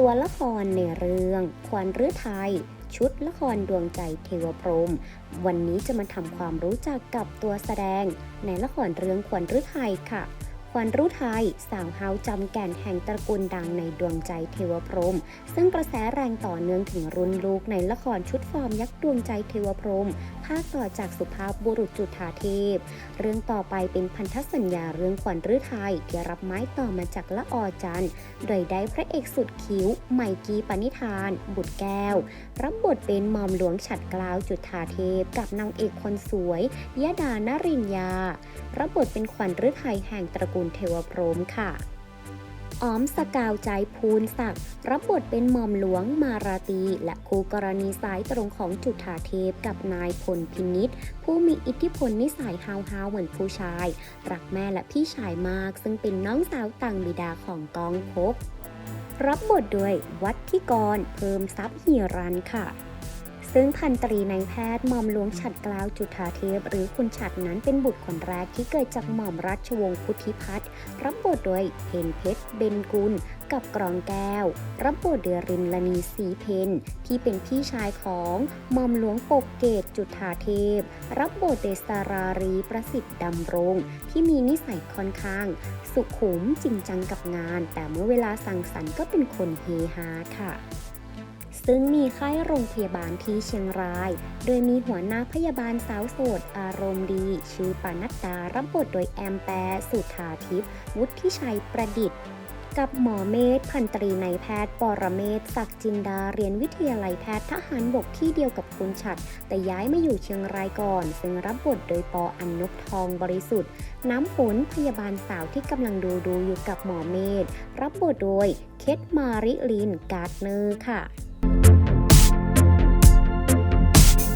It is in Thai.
ตัวละครในเรื่อง ควันฤทัยชุดละครดวงใจเทวพรม วันนี้จะมาทำความรู้จักกับตัวแสดง ในละครเรื่องควันฤทัยค่ะ ควันฤทัยสาวเฮาจำแก่นแห่งตระกูลดังในดวงใจเทวพรหมซึ่งกระแสแรงต่อเนื่องถึงรุ่นลูกในละครชุดฟอร์มยักษ์ดวงใจเทวพรหมภาคต่อจากสุภาพบุรุษจุฑาเทพ เรื่องต่อไปเป็นพันธสัญญาเรื่องขวัญฤทัยที่รับไม้ต่อมาจากละออจันโดยได้พระเอกสุดคิ้ว ไมกี้ปณิธาน บุตรแก้ว รับบทเป็นหมอมหลวงฉัดกล้าวจุฑาเทพ กับนางเอกคนสวยยดานรินยา รับบทเป็นขวัญฤทัยแห่งตระกูลเทวพรหมค่ะออมสกาวใจภูลศักดิ์รับบทเป็นหม่อมหลวงมาราตี และคู่กรณีสายตรงของจุฑาเทพกับนายพลพินิษผู้มีอิทธิพลนิสัยฮาวๆเหมือนผู้ชาย รักแม่และพี่ชายมาก ซึ่งเป็นน้องสาวต่างบิดาของกองภพบรับบทโดยวัดที่กรเพิ่มทรัพย์ฮีรันค่ะ ซึ่งพันตรีนายแพทย์หม่อมหลวงฉัดกล้าวจุฑาเทพหรือคุณฉัดนั้นเป็นบุตรคนแรกที่เกิดจากหม่อมราชวงศ์พุทธิพัฒน์รับบทโดยเพนเพชรเบนกุลกับกรองแก้ว รับบทโดยรินลนีสีเพนที่เป็นพี่ชายของหม่อมหลวงปกเกตจุฑาเทพ รับบทโดสารารีประสิทธิ์ดำรง ที่มีนิสัยค่อนข้าง สุขุมจริงจังกับงาน แต่เมื่อเวลาสั่งสรรค์ก็เป็นคนเฮฮาค่ะ ซึ่งมีค่ายโรงพยาบาลที่เชียงราย โดยมีหัวหน้าพยาบาลสาวโสด อารมณ์ดี ชื่อปานัดดารับบทโดยแอมแปรสุธาทิพย์วุฒิชัยประดิษฐ์ กับหมอเมธพันตรีในายแพทย์ปรเมศศักดิ์จินดาเรียนวิทยาลัยแพทย์ทหารบกที่เดียวกับคุณฉัด แต่ย้ายมาอยู่เชียงรายก่อน ซึ่งรับบทโดยปออันนบทองบริสุทธิ์ น้ำฝนพยาบาลสาวที่กำลังดูดูอยู่กับหมอเมธรับบทโดยเคทมาริลินการ์ดเนอร์ค่ะ